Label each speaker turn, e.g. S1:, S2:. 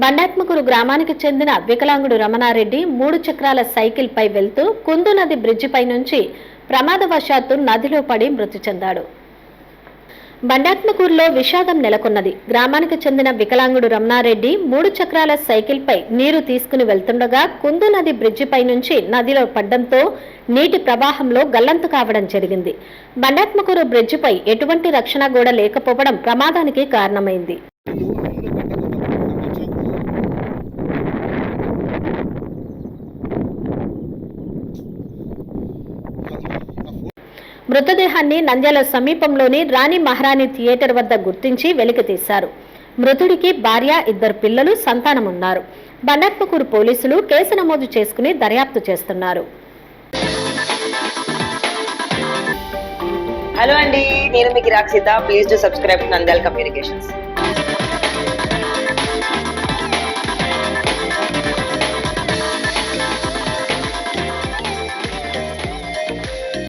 S1: బండాత్మకురు గ్రామానికి చెందిన వికలాంగుడు రమణారెడ్డి మూడు చక్రాల సైకిల్ పై వెళ్తూ కుందు నది బ్రిడ్జిపై నుంచి ప్రమాదవశాత్తు నదిలో పడి మృతి చెందాడు. బండాత్మకూరులో విషాదం నెలకొన్నది. గ్రామానికి చెందిన వికలాంగుడు రమణారెడ్డి మూడు చక్రాల సైకిల్ పై నీరు తీసుకుని వెళ్తుండగా కుందు నది బ్రిడ్జిపై నుంచి నదిలో పడ్డంతో నీటి ప్రవాహంలో గల్లంతు కావడం జరిగింది. బండాత్మకూరు బ్రిడ్జిపై ఎటువంటి రక్షణ గోడ లేకపోవడం ప్రమాదానికి కారణమైంది. మృతదేహాన్ని నంద్యాల సమీపంలోని రాణి మహారాణి థియేటర్ వద్ద గుర్తించి వెలికితీశారు మృతుడికి భార్య ఇద్దరు పిల్లలు సంతానమున్నారు. బండర్పకూరు పోలీసులు కేసు నమోదు చేసుకుని దర్యాప్తు చేస్తున్నారు.
S2: హలో అండి నేను మీకు Rakshitha please to subscribe Nandyala communications